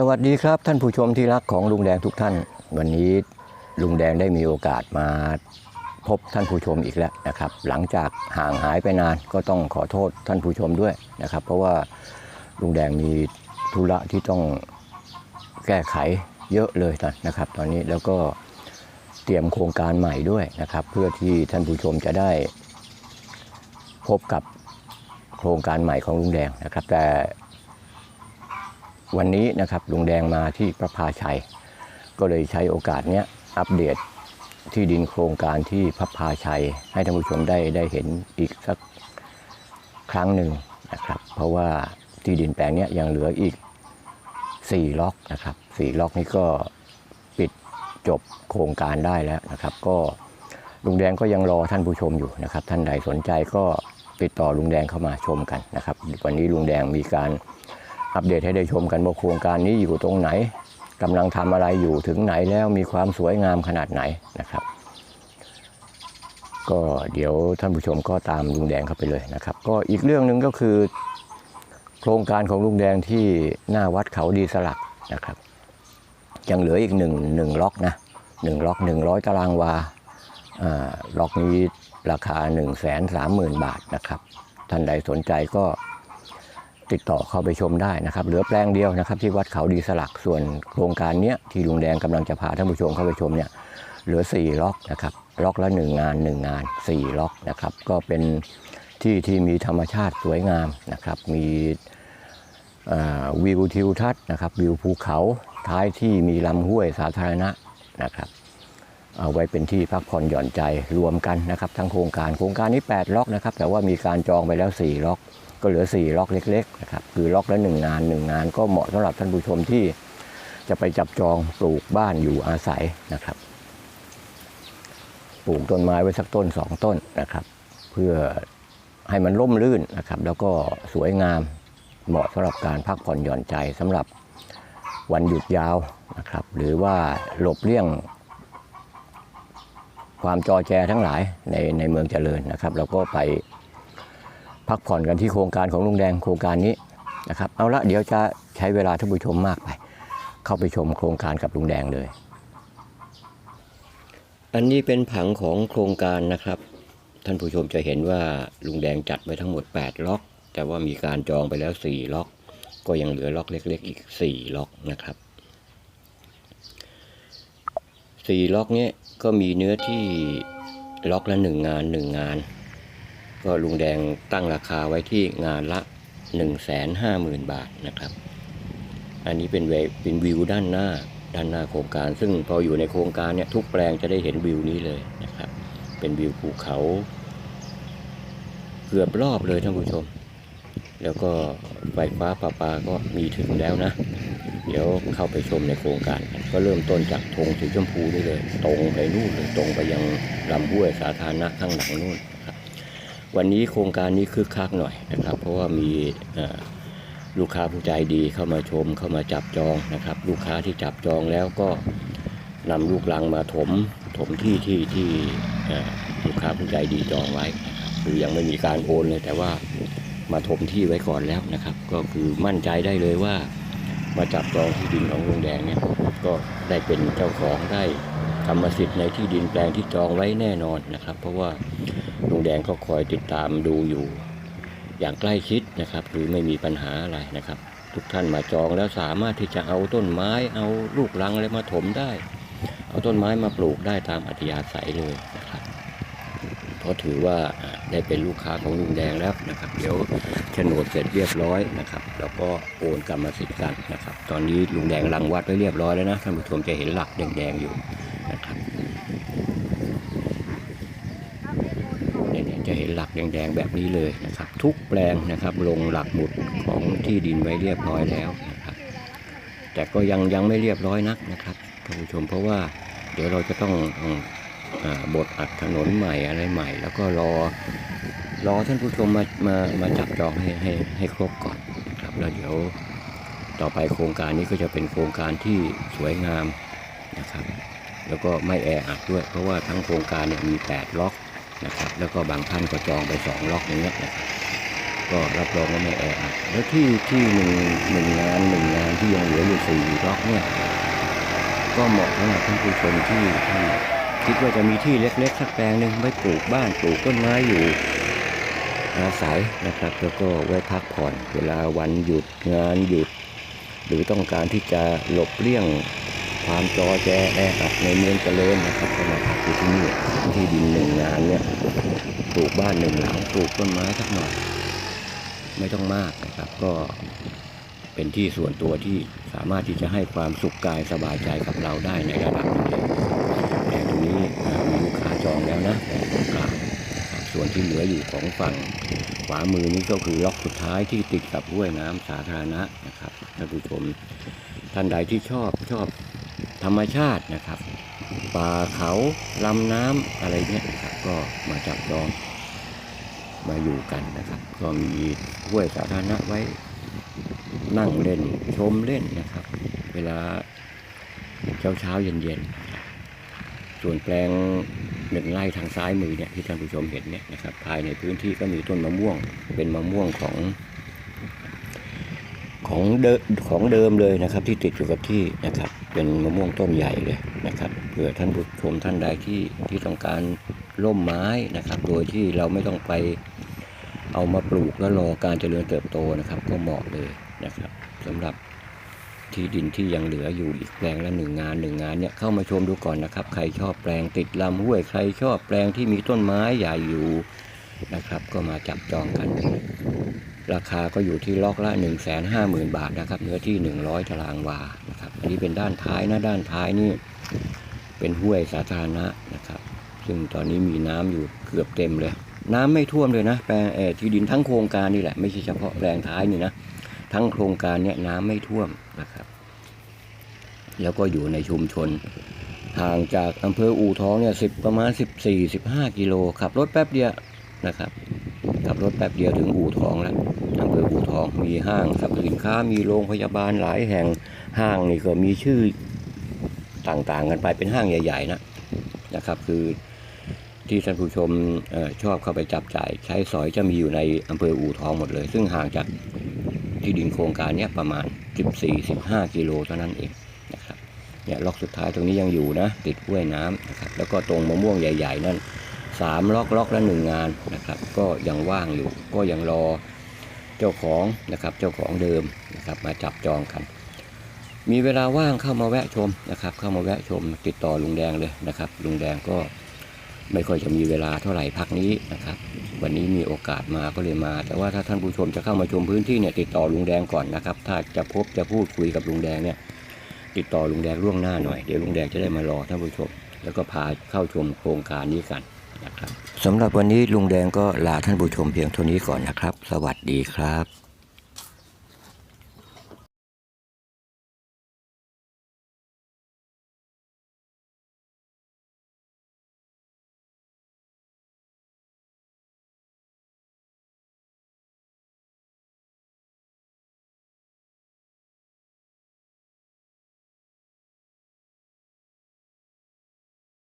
สวัสดีครับท่านผู้ชมที่รักของลุงแดงทุกท่าน วันนี้ลุงแดงได้มีโอกาสมาพบท่านผู้ชมอีกแล้วนะครับ หลังจากห่างหายไปนานก็ต้องขอโทษท่านผู้ชมด้วยนะครับ เพราะว่าลุงแดงมีธุระที่ต้องแก้ไขเยอะเลยนะครับ ตอนนี้แล้วก็เตรียมโครงการใหม่ด้วยนะครับ เพื่อที่ท่านผู้ชมจะได้พบกับโครงการใหม่ของลุงแดงนะครับ แต่ วันนี้นะครับลุงแดงมาที่พระพาชัย ก็เลยใช้โอกาสเนี้ยอัปเดตที่ดินโครงการที่พระพาชัย ให้ท่านผู้ชมได้ได้เห็นอีกสักครั้งหนึ่งนะครับ เพราะว่าที่ดินแปลงนี้ยยังเหลืออีก 4 ล็อกนะครับ 4 ล็อกนี้ก็ปิดจบโครงการได้แล้วนะครับ ก็ลุงแดงก็ยังรอท่านผู้ชมอยู่นะครับ ท่านใดสนใจก็ติดต่อลุงแดงเข้ามาชมกันนะครับ วันนี้ลุงแดงมีการ อัปเดตให้ได้ชมกันว่าโครงการนี้อยู่ตรงไหนกำลังทำอะไรอยู่ถึงไหนแล้วมีความสวยงามขนาดไหนนะครับ ก็เดี๋ยวท่านผู้ชมก็ตามลุงแดงเข้าไปเลยนะครับ ก็อีกเรื่องหนึ่งก็คือ โครงการของลุงแดงที่หน้าวัดเขาดีสลักนะครับ ยังเหลืออีกหนึ่งหนึ่งล็อกนะหนึ่งล็อกหนึ่งร้อยตารางวาอ่าล็อกนี้ราคา1นึ่งแสนสามหมื่นบาทนะครับ ท่านใดสนใจก็ ติดต่อเข้าไปชมได้นะครับ เหลือแปลงเดียวนะครับ ที่วัดเขาดีสลักส่วนโครงการเนี้ยที่ลุงแดงกำลังจะพาท่านผู้ชมเข้าไปชมเนี่ยเหลือ 4 ล็อกนะครับ ล็อกละ 1 งาน 1 งาน 4 ล็อกนะครับ ก็เป็นที่ที่มีธรรมชาติสวยงามนะครับ มีวิวทิวทัศน์นะครับ วิวภูเขาท้ายที่มีลำห้วยสาธารณะนะครับ เอาไว้เป็นที่พักผ่อนหย่อนใจรวมกันนะครับทั้งโครงการโครงการนี้ 8 ล็อกนะครับ แต่ว่ามีการจองไปแล้ว 4 ล็อก ก็เหลือ 4 ล็อกเล็กๆนะครับคือล็อกละ1งาน 1 งาน ก็เหมาะสำหรับท่านผู้ชมที่จะไปจับจองปลูกบ้านอยู่อาศัยนะครับ ปลูกต้นไม้ไว้สักต้น 2 ต้นนะครับ เพื่อให้มันร่มรื่นนะครับ แล้วก็สวยงามเหมาะสำหรับการพักผ่อนหย่อนใจสำหรับวันหยุดยาวนะครับ หรือว่าหลบเลี่ยง ความจอแจทั้งหลายในในเมืองเจริญนะครับ เราก็ไปพักผ่อนกันที่โครงการของลุงแดงโครงการนี้นะครับเอาละเดี๋ยวจะใช้เวลาท่านผู้ชมมากไป เข้าไปชมโครงการกับลุงแดงเลย อันนี้เป็นผังของโครงการนะครับ ท่านผู้ชมจะเห็นว่าลุงแดงจัดไว้ทั้งหมด 8 ล็อก แต่ว่ามีการจองไปแล้ว 4 ล็อก ก็ยังเหลือล็อกเล็ก ๆ อีก 4 ล็อกนะครับ สี่ล็อกเนี้ยก็มีเนื้อที่ล็อกละหนึ่งงานหนึ่งงาน ก็ลุงแดงตั้งราคาไว้ที่งานละ1นึ่งแสนห้าหมื่นบาทนะครับ อันนี้เป็นเวเป็นวิวด้านหน้าด้านหน้าโครงการ ซึ่งพออยู่ในโครงการเนี่ยทุกแปลงจะได้เห็นวิวนี้เลยนะครับ เป็นวิวภูเขา เกือบรอบเลยท่านผู้ชม แล้วก็ไฟฟ้าประปาก็มีถึงแล้วนะ เดี๋ยวเข้าไปชมในโครงการกันก็เริ่มต้นจากธงสีชมพูนี่เลย ตรงไปนู่นเลยตรงไปยังลำห้วยสาธารณะข้างหลังนู่นครับวันนี้โครงการนี้คึกคักหน่อยนะครับ เพราะว่ามีลูกค้าผู้ใจดีเข้ามาชมเข้ามาจับจองนะครับ ลูกค้าที่จับจองแล้วก็นำลูกลังมาถมถมที่ที่ที่ลูกค้าผู้ใจดีจองไว้คือยังไม่มีการโอนเลยแต่ว่ามาถมที่ไว้ก่อนแล้วนะครับ ก็คือมั่นใจได้เลยว่า มาจับจองที่ดินของลุงแดงเนี่ยก็ได้เป็นเจ้าของได้กรรมสิทธิ์ในที่ดินแปลงที่จองไว้แน่นอนนะครับ เพราะว่าลุงแดงก็คอยติดตามดูอยู่ อย่างใกล้ชิดนะครับหรือไม่มีปัญหาอะไรนะครับ ทุกท่านมาจองแล้วสามารถที่จะเอาต้นไม้เอาลูกรังอะไรมาถมได้ เอาต้นไม้มาปลูกได้ตามอัธยาศัยเลย เพราถือว่าได้เป็นลูกค้าของลุงแดงแล้วนะครับ เดี๋ยวโฉนดเสร็จเรียบร้อยนะครับ แล้วก็โอนกรรมสิทธิ์กันนะครับ ตอนนี้ลุงแดงรังวัดไว้เรียบร้อยแล้วนะท่านผู้ชมจะเห็นหลักแดงๆอยู่นะครับเนี่ยจะเห็นหลักแดงๆแบบนี้เลยนะครับ ทุกแปลงนะครับ ลงหลักหมุดของที่ดินไว้เรียบร้อยแล้วนะครับ แต่ก็ยังยังไม่เรียบร้อยนักนะครับท่านผู้ชมเพราะว่าเดี๋ยวเราจะต้อง บทอัดถนนใหม่อะไรใหม่ แล้วก็รอรอท่านผู้ชมมามามาจับจองให้ให้ให้ครบก่อนครับแล้วเดี๋ยวต่อไปโครงการนี้ก็จะเป็นโครงการที่สวยงามนะครับ แล้วก็ไม่แออัดด้วย เพราะว่าทั้งโครงการเนี่ยมี 8 ล็อกนะครับ แล้วก็บางท่านก็จองไป 2 ล็อกอย่างเงี้ยนะครับก็รับรองว่าไม่แออัดแล้วที่ที่หนึ่งหนึ่งงานหนึ่งงานที่ยังเหลืออยู่สี่ล็อกเนี่ยก็เหมาะสำหรับท่านผู้ชมที่ที่ คิดว่าจะมีที่เล็กๆสักแปลงหนึ่งไว้ปลูกบ้านปลูกต้นไม้อยู่อาศัยนะครับ แล้วก็ไว้พักผ่อน เวลาวันหยุดงานหยุด หรือต้องการที่จะหลบเลี่ยงความจอแจแออัดในเมืองเจริญนะครับก็มาพักอยู่ที่นี่ที่ดินหนึ่งงานเนี่ยปลูกบ้านหนึ่งหลังปลูกต้นไม้สักหน่อยไม่ต้องมากนะครับก็เป็นที่ส่วนตัวที่สามารถที่จะให้ความสุขกายสบายใจกับเราได้ในระดับหนึงเลยแต่ง นี้มีลูกค้าจองแล้วนะแต่ต้องการนะครับส่วนที่เหลืออยู่ของฝั่งขวามือนี้ก็คือล็อกสุดท้ายที่ติดกับห้วยน้ำสาธารณะนะครับท่านผู้ชมท่านใดที่ชอบชอบธรรมชาตินะครับป่าเขาลำน้ำอะไรเนี่ยนะครับก็มาจับจองมาอยู่กันนะครับ ก็มีห้วยสาธารณะไว้นั่งเล่นชมเล่นนะครับ เวลาเช้าเช้าเย็นเย็นนะ ส่วนแปลงหนึ่งไร่ทางซ้ายมือเนี่ยที่ท่านผู้ชมเห็นเนี่ยนะครับภายในพื้นที่ก็มีต้นมะม่วง เป็นมะม่วงของ ของเดิมของเดิมเลยนะครับ ที่ติดอยู่กับที่นะครับ เป็นมะม่วงต้นใหญ่เลยนะครับเผื่อท่านผู้ชมท่านใดที่ที่ต้องการร่มไม้นะครับ โดยที่เราไม่ต้องไปเอามาปลูกแล้วรอการเจริญเติบโตนะครับ ก็เหมาะเลยนะครับสำหรับ ที่ดินที่ยังเหลืออยู่อีกแปลงละหนึ่งงานหนึ่งงานเนี่ยเข้ามาชมดูก่อนนะครับ ใครชอบแปลงติดลำห้วยใครชอบแปลงที่มีต้นไม้ใหญ่อยู่นะครับ ก็มาจับจองกัน ราคาก็อยู่ที่ล็อกละ1 5 0 0 0 0 บาทนะครับเนื้อที่ 100 ตารางวานะครับอันนี้เป็นด้านท้ายนะด้านท้ายนี่เป็นห้วยสาธารณะนะครับ ซึ่งตอนนี้มีน้ำอยู่เกือบเต็มเลย น้ำไม่ท่วมเลยนะแปลงเออที่ดินทั้งโครงการนี่แหละไม่ใช่เฉพาะแปลงท้ายนี่นะ ทั้งโครงการเนี่ยน้ำไม่ท่วมนะครับ แล้วก็อยู่ในชุมชนห่างจากอำเภออู่ทองเนี่ยสิบประมาณ 14-15 กิโลขับรถแป๊บเดียวนะครับขับรถแป๊บเดียวถึงอู่ทองแล้วอำเภออู่ทองมีห้างสรรพสินค้ามีโรงพยาบาลหลายแห่งห้างนี่ก็มีชื่อต่างๆกันไปเป็นห้างใหญ่ ๆ นะนะครับ คือที่ท่านผู้ชมอชอบเข้าไปจับจ่าย ใช้สอยจะมีอยู่ในอำเภออู่ทองหมดเลย ซึ่งห่างจาก ที่ดินโครงการนี้ประมาณ 14-15 กิโลเท่านั้นเองนะครับเนี่ยล็อกสุดท้ายตรงนี้ยังอยู่นะติดห้วยน้ำนะครับแล้วก็ตรงมะม่วงใหญ่ ๆ นั่นสามล็อกล็อกละหนึ่งงานนะครับก็ยังว่างอยู่ก็ยังรอเจ้าของนะครับเจ้าของเดิมนะครับมาจับจองกัน มีเวลาว่างเข้ามาแวะชมนะครับเข้ามาแวะชมติดต่อลุงแดงเลยนะครับลุงแดงก็ ไม่ค่อยจะมีเวลาเท่าไหร่พักนี้นะครับ วันนี้มีโอกาสมาก็เลยมา แต่ว่าถ้าท่านผู้ชมจะเข้ามาชมพื้นที่เนี่ยติดต่อลุงแดงก่อนนะครับ ถ้าจะพบจะพูดคุยกับลุงแดงเนี่ยติดต่อลุงแดงล่วงหน้าหน่อยเดี๋ยวลุงแดงจะได้มารอท่านผู้ชม แล้วก็พาเข้าชมโครงการนี้กันนะครับสำหรับวันนี้ลุงแดงก็ลาท่านผู้ชมเพียงเท่านี้ก่อนนะครับ สวัสดีครับ